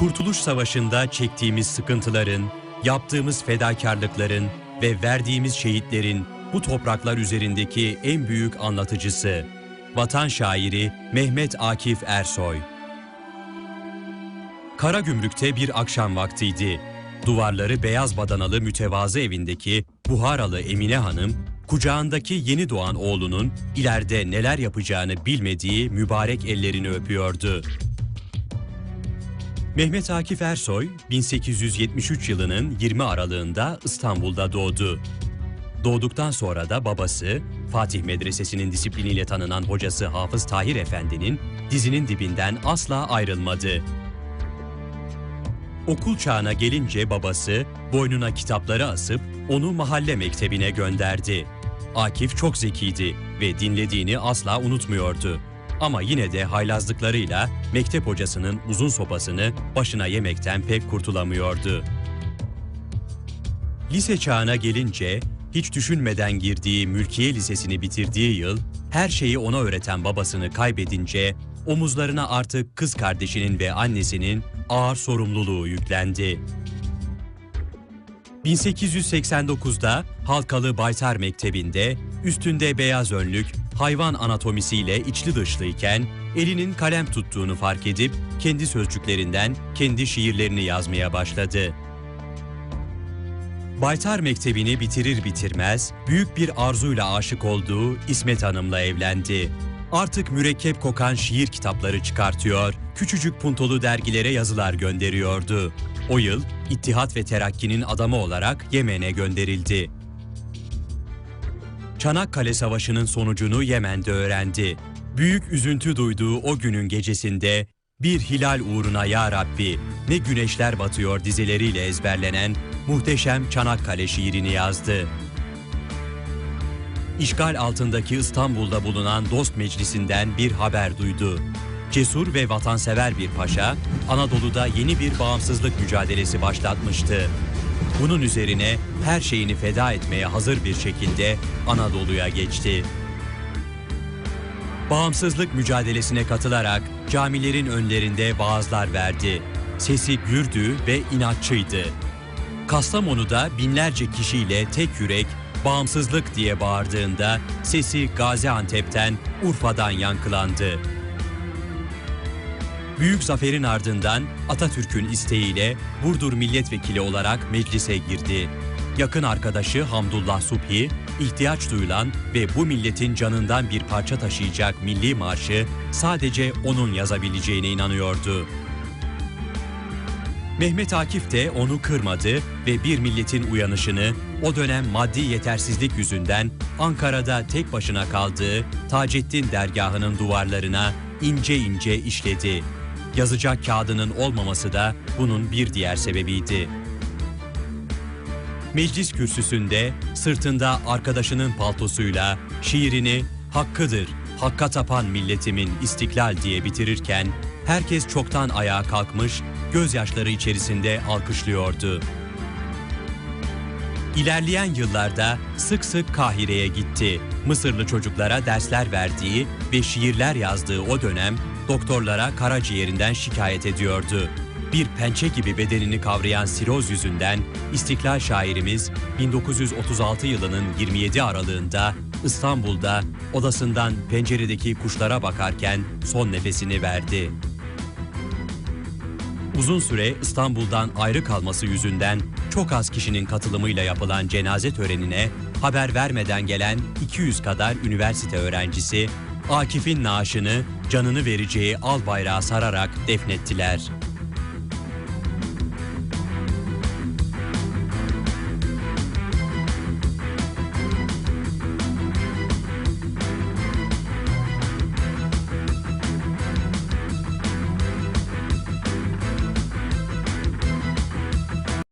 Kurtuluş Savaşı'nda çektiğimiz sıkıntıların, yaptığımız fedakarlıkların ve verdiğimiz şehitlerin bu topraklar üzerindeki en büyük anlatıcısı, vatan şairi Mehmet Akif Ersoy. Karagümrük'te bir akşam vaktiydi. Duvarları beyaz badanalı mütevazı evindeki Buharalı Emine Hanım, kucağındaki yeni doğan oğlunun ileride neler yapacağını bilmediği mübarek ellerini öpüyordu. Mehmet Akif Ersoy, 1873 yılının 20 aralığında İstanbul'da doğdu. Doğduktan sonra da babası, Fatih Medresesi'nin disipliniyle tanınan hocası Hafız Tahir Efendi'nin dizinin dibinden asla ayrılmadı. Okul çağına gelince babası boynuna kitapları asıp onu mahalle mektebine gönderdi. Akif çok zekiydi ve dinlediğini asla unutmuyordu. Ama yine de haylazlıklarıyla mektep hocasının uzun sopasını başına yemekten pek kurtulamıyordu. Lise çağına gelince hiç düşünmeden girdiği Mülkiye Lisesi'ni bitirdiği yıl her şeyi ona öğreten babasını kaybedince omuzlarına artık kız kardeşinin ve annesinin ağır sorumluluğu yüklendi. 1889'da Halkalı Baytar Mektebi'nde üstünde beyaz önlük, hayvan anatomisiyle içli dışlıyken elinin kalem tuttuğunu fark edip kendi sözcüklerinden kendi şiirlerini yazmaya başladı. Baytar Mektebi'ni bitirir bitirmez büyük bir arzuyla aşık olduğu İsmet Hanım'la evlendi. Artık mürekkep kokan şiir kitapları çıkartıyor, küçücük puntolu dergilere yazılar gönderiyordu. O yıl İttihat ve Terakki'nin adamı olarak Yemen'e gönderildi. Çanakkale Savaşı'nın sonucunu Yemen'de öğrendi. Büyük üzüntü duyduğu o günün gecesinde bir hilal uğruna ya Rabbi ne güneşler batıyor dizeleriyle ezberlenen muhteşem Çanakkale şiirini yazdı. İşgal altındaki İstanbul'da bulunan Dost Meclisi'nden bir haber duydu. Cesur ve vatansever bir paşa, Anadolu'da yeni bir bağımsızlık mücadelesi başlatmıştı. Bunun üzerine her şeyini feda etmeye hazır bir şekilde Anadolu'ya geçti. Bağımsızlık mücadelesine katılarak camilerin önlerinde vaazlar verdi. Sesi gürdü ve inatçıydı. Kastamonu'da binlerce kişiyle tek yürek bağımsızlık diye bağırdığında sesi Gaziantep'ten, Urfa'dan yankılandı. Büyük zaferin ardından Atatürk'ün isteğiyle Burdur milletvekili olarak meclise girdi. Yakın arkadaşı Hamdullah Subhi, ihtiyaç duyulan ve bu milletin canından bir parça taşıyacak milli marşı sadece onun yazabileceğine inanıyordu. Mehmet Akif de onu kırmadı ve bir milletin uyanışını o dönem maddi yetersizlik yüzünden Ankara'da tek başına kaldığı Taceddin dergahının duvarlarına ince ince işledi. Yazacak kağıdının olmaması da bunun bir diğer sebebiydi. Meclis kürsüsünde sırtında arkadaşının paltosuyla şiirini hakkıdır, hakka tapan milletimin istiklal diye bitirirken herkes çoktan ayağa kalkmış, gözyaşları içerisinde alkışlıyordu. İlerleyen yıllarda sık sık Kahire'ye gitti. Mısırlı çocuklara dersler verdiği ve şiirler yazdığı o dönem doktorlara karaciğerinden şikayet ediyordu. Bir pençe gibi bedenini kavrayan siroz yüzünden İstiklal şairimiz 1936 yılının 27 aralığında İstanbul'da odasından penceredeki kuşlara bakarken son nefesini verdi. Uzun süre İstanbul'dan ayrı kalması yüzünden çok az kişinin katılımıyla yapılan cenaze törenine haber vermeden gelen 200 kadar üniversite öğrencisi Akif'in naaşını canını vereceği al bayrağı sararak defnettiler.